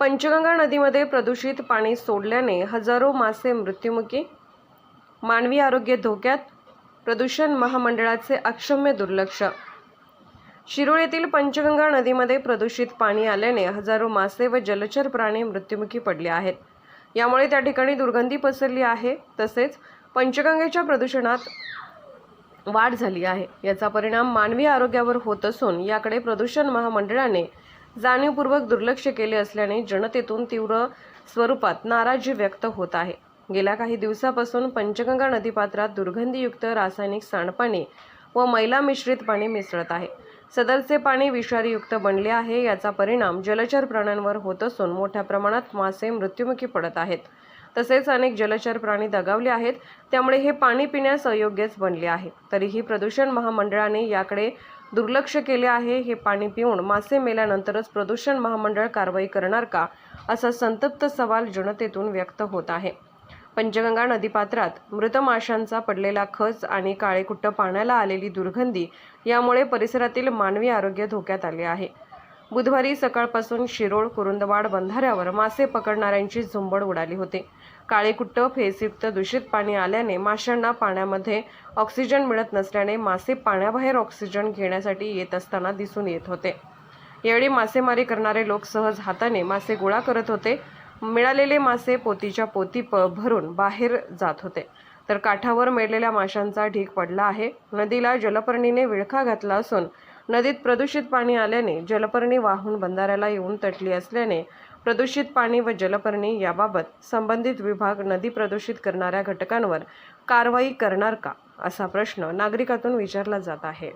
पंचगंगा नदीमध्ये प्रदूषित पाणी सोडल्याने हजारो मासे मृत्युमुखी. मानवी आरोग्य धोक्यात. प्रदूषण महामंडळाचे अक्षम्य दुर्लक्ष. शिरोळ येथील पंचगंगा नदीमध्ये प्रदूषित पाणी आल्याने हजारो मासे व जलचर प्राणी मृत्युमुखी पडले आहेत. यामुळे त्या ठिकाणी दुर्गंधी पसरली आहे. तसेच पंचगंगेच्या प्रदूषणात वाढ झाली आहे. याचा परिणाम मानवी आरोग्यावर होत असून याकडे प्रदूषण महामंडळाने जाणीवपूर्वक दुर्लक्ष केले असल्याने जनतेतून तीव्र स्वरूपात नाराजी व्यक्त होत आहे. गेल्या काही दिवसापासून पंचगंगा नदीपात्रात दुर्गंधीयुक्त रासायनिक सांडपाणी व मैला मिश्रित पाणी मिसळत आहे. सदरचे पाणी विषारीयुक्त बनले आहे याचा परिणाम जलचर प्राण्यांवर होत असून मोठ्या प्रमाणात मासे मृत्युमुखी पडत आहेत. तसेच अनेक जलचर प्राणी दगावले आहेत त्यामुळे हे पाणी पिण्यास अयोग्यच बनले आहे. तरीही प्रदूषण महामंडळाने याकडे दुर्लक्ष केले आहे हे पाणी पिऊन मासे मेल्यानंतरच प्रदूषण महामंडळ कारवाई करणार का असा संतप्त सवाल जनतेतून व्यक्त होत आहे. पंचगंगा नदीपात्रात मृत माशांचा पडलेला खच आणि काळेकुट्ट पाण्याला आलेली दुर्गंधी यामुळे परिसरातील मानवी आरोग्य धोक्यात आले आहे. बुधवारी सकाळपासून शिरोळ कुरुंदवाड बंधाऱ्यावर मासे पकडणाऱ्यांची झुंबड उडाली होती. काळेकुट्ट फेसयुक्त दूषित पाणी आल्याने माशांना पाण्यामध्ये ऑक्सिजन मिळत नसल्याने मासे पाण्याबाहेर ऑक्सिजन घेण्यासाठी येत असताना दिसून येत होते. यावेळी मासेमारी करणारे लोक सहज हाताने मासे गोळा करत होते. मिळालेले मासे पोतीच्या पोती प भरून बाहेर जात होते. तर काठावर मेलेल्या माशांचा ढीग पडला आहे. नदीला जलपर्णीने विळखा घातला असून नदीत प्रदूषित पाणी आल्याने जलपर्णी वाहून बंधाऱ्याला येऊन तटली असल्याने प्रदूषित पाणी व जलपर्णी याबाबत संबंधित विभाग नदी प्रदूषित करणाऱ्या घटकांवर कारवाई करणार का? असा प्रश्न नागरिकातून विचारला जात आहे.